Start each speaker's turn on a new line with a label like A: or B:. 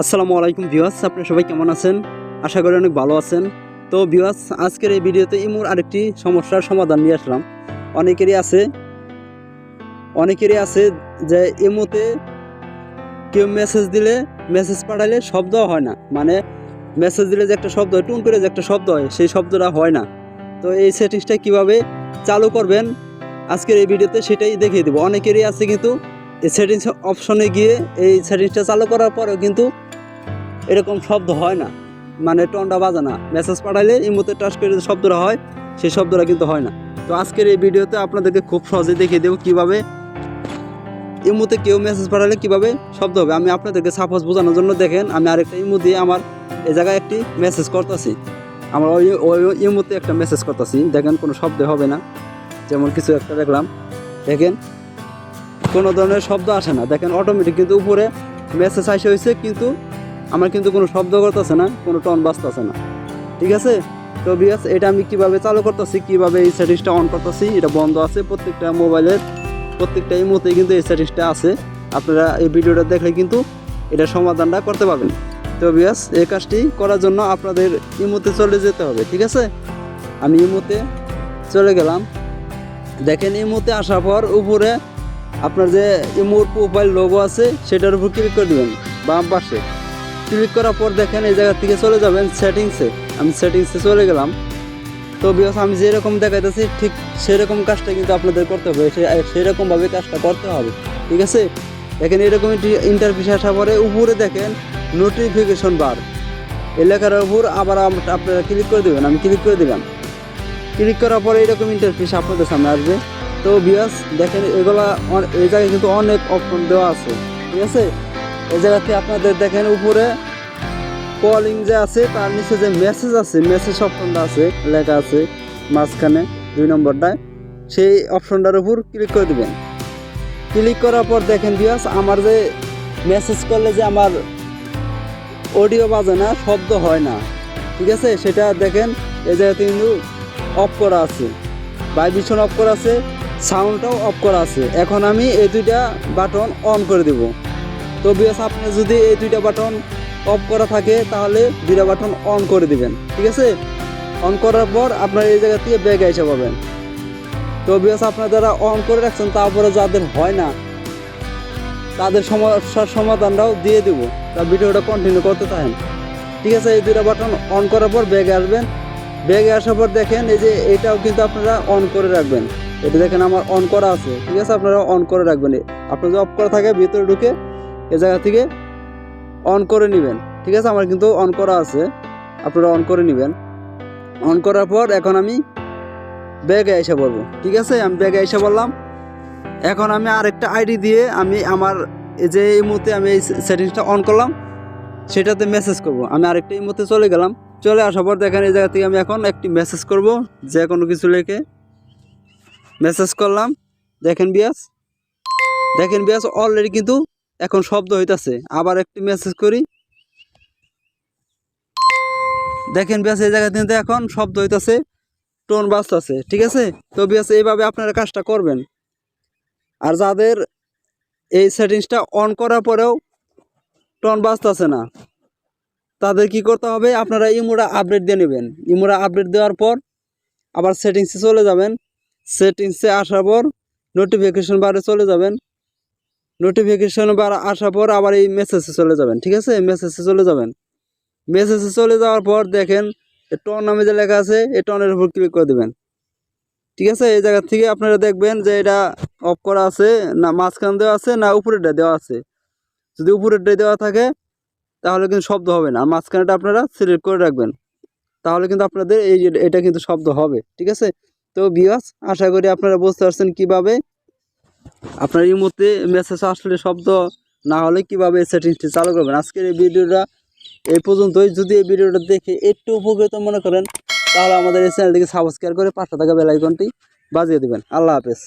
A: আসসালামু আলাইকুম ভিউয়ার্স, আপনারা সবাই কেমন আছেন? আশা করি অনেক ভালো আছেন। তো ভিউয়ার্স, আজকের এই ভিডিওতে ইমুর আরেকটি সমস্যার সমাধান নিয়ে আসলাম। অনেকেরই আছে অনেকেরই আছে যে ইমোতে কেউ মেসেজ দিলে মেসেজ পাঠালে শব্দ হয় না। মানে মেসেজ দিলে যে একটা শব্দ হয়, টুন করে যে একটা শব্দ হয়, সেই শব্দটা হয় না। তো এই সেটিংসটা কীভাবে চালু করবেন? আজকের এই ভিডিওতে সেটাই দেখিয়ে দেবো। অনেকেরই আছে কিন্তু এই সেটিংস অপশনে গিয়ে এই সেটিংসটা চালু করার পরেও কিন্তু এরকম শব্দ হয় না। মানে টন্ডা বাজে না। মেসেজ পাঠালে ইমোতে টাচ করে যে শব্দটা হয়, সেই শব্দটা কিন্তু হয় না। তো আজকের এই ভিডিওতে আপনাদেরকে খুব সহজে দেখিয়ে দেবো কীভাবে ইমোতে কেউ মেসেজ পাঠালে কীভাবে শব্দ হবে। আমি আপনাদেরকে সাপোজ বোঝানোর জন্য দেখেন, আমি আরেকটা ইমো দিয়ে আমার এই জায়গায় একটি মেসেজ করতেছি। আমার ওই ওই ইমোতে একটা মেসেজ করতেছি। দেখেন কোনো শব্দ হবে না। যেমন কিছু একটা দেখলাম। দেখেন কোনো ধরনের শব্দ আসে না। দেখেন অটোমেটিক কিন্তু উপরে মেসেজ আসে হয়েছে কিন্তু আমার কিন্তু কোনো শব্দ করতেছে না, কোনো টন বাজতেছে না। ঠিক আছে? তো বিয়াস এটা আমি কীভাবে চালু করতেছি, কীভাবে এই সেটিংসটা অন করতেছি, এটা বন্ধ আছে প্রত্যেকটা মোবাইলের প্রত্যেকটা ইমোতে কিন্তু এই সেটিংসটা আছে। আপনারা এই ভিডিওটা দেখলে কিন্তু এটা সমাধানটা করতে পারবেন। তো বিয়াস এই কাজটি করার জন্য আপনাদের ইমোতে চলে যেতে হবে, ঠিক আছে? আমি ইমোতে চলে গেলাম। দেখেন ইমোতে আসার পর উপরে আপনার যে ইমোর প্রোফাইল লোগো আছে, সেটার উপর ক্লিক করে দেবেন, বাম পাশে। ক্লিক করার পর দেখেন এই জায়গা থেকে চলে যাবেন সেটিংসে আমি সেটিংসে চলে গেলাম। তো বিকজ আমি যেরকম দেখাইতেছি, ঠিক সেরকম কাজটা কিন্তু আপনাদের করতে হবে। সেরকমভাবে কাজটা করতে হবে। ঠিক আছে? দেখেন এরকম ইন্টারভিউ আসার পরে উপরে দেখেন নোটিফিকেশন বার এই লেখার উপর আবার আপনারা ক্লিক করে দেবেন, আমি ক্লিক করে দিলাম। ক্লিক করার পরে এরকম ইন্টারফেস আপনাদের সামনে আসবে। তো বিয়াস দেখেন, এগুলা এই জায়গায় কিন্তু অনেক অপশন দেওয়া আছে। ঠিক আছে? এই জায়গাতে আপনাদের দেখেন উপরে কলিং যে আছে, তার নিচে যে মেসেজ আছে মেসেজ অপশনটা আছে, লেখা আছে মাঝখানে, দুই নম্বরটায়। সেই অপশনটার উপর ক্লিক করে দিবেন। ক্লিক করার পর দেখেন বিয়াস আমার যে মেসেজ করলে যে আমার অডিও বাজে না, শব্দ হয় না। ঠিক আছে? সেটা দেখেন, এই জায়গাতে কিন্তু অফ করা আছে। ভাইব্রেশন অফ করা আছে। সাউন্ডটাও অফ করা আছে। এখন আমি এই দুইটা বাটন অন করে দেব। তো বিয়াস আপনি যদি এই দুইটা বাটন অফ করা থাকে, তাহলে দুইটা বাটন অন করে দিবেন। ঠিক আছে? অন করার পর আপনার এই জায়গা থেকে ব্যাগ এসে পাবেন। তো বিয়াস আপনার যারা অন করে রাখছেন, তারপরে যাদের হয় না, তাদের সমস্যার সমাধানটাও দিয়ে দেব। তার ভিডিওটা কন্টিনিউ করতে থাকেন। ঠিক আছে? এই দুইটা বাটন অন করার পর ব্যাগে আসবেন। ব্যাগে আসার পর দেখেন, এই যে এটাও কিন্তু আপনারা অন করে রাখবেন। এটা দেখেন আমার অন করা আছে। ঠিক আছে, আপনারা অন করে রাখবেন। আপনার যদি অফ করা থাকে, ভিতরে ঢুকে এ জায়গা থেকে অন করে নেবেন। ঠিক আছে, আমার কিন্তু অন করা আছে। আপনারা অন করে নেবেন। অন করার পর এখন আমি ব্যাগে এসে পড়ব। ঠিক আছে, আমি ব্যাগে এসে বললাম এখন আমি আরেকটা আইডি দিয়ে আমি আমার এই যে এই মুহূর্তে আমি এই সেটিংসটা অন করলাম, সেটাতে মেসেজ করব। আমি আরেকটা এই মুহূর্তে চলে গেলাম। চলে আসার পর দেখেন এই জায়গা থেকে আমি এখন একটি মেসেজ করব, যে কোনো কিছু লিখে মেসেজ করলাম, দেখেন বিয়াস। দেখেন বিয়াস অলরেডি কিন্তু এখন শব্দ হইতাছে। আবার একটি মেসেজ করি। দেখেন বিয়াস, এই জায়গা কিন্তু এখন শব্দ হইতাছে টোন বাজতাছে, ঠিক আছে? তো বিয়াস, এইভাবে আপনারা কাজটা করবেন। আর যাদের এই সেটিংসটা অন করার পরেও টোন বাজতাছে না, তাদের কি করতে হবে? আপনারা ইমোরা আপডেট দিয়ে নেবেন। ইমোরা আপডেট দেওয়ার পর আবার সেটিংসে চলে যাবেন। সেটিংসে আসার পর নোটিফিকেশন বারে চলে যাবেন। নোটিফিকেশন বার আসার পর আবার এই মেসেজে চলে যাবেন, ঠিক আছে? মেসেজে চলে যাবেন। মেসেজে চলে যাওয়ার পর দেখেন টন নামে যে লেখা আছে, এই টনের উপর ক্লিক করে দেবেন। ঠিক আছে? এই জায়গা থেকে আপনারা দেখবেন যে এটা অফ করা আছে, না মাঝখান দেওয়া আছে, না উপরেরটা দেওয়া আছে। যদি উপরেরটা দেওয়া থাকে, তাহলে কিন্তু শব্দ হবে না। মাঝখানেটা আপনারা সিলেক্ট করে রাখবেন। তাহলে কিন্তু আপনাদের এই এটা কিন্তু শব্দ হবে, ঠিক আছে? তো বিয়াস আশা করি আপনারা বুঝতে পারছেন কীভাবে। আপনার এই মুহূর্তে মেসেজ আসলে শব্দ না হলে কীভাবে সেটিংসটি চালু করবেন। আজকের এই ভিডিওটা এই পর্যন্তই। যদি এই ভিডিওটা দেখে একটু উপকৃত মনে করেন, তাহলে আমাদের এই চ্যানেলটিকে সাবস্ক্রাইব করে পাশে টাকা বেলাইকনটি বাজিয়ে দেবেন। আল্লাহ হাফেজ।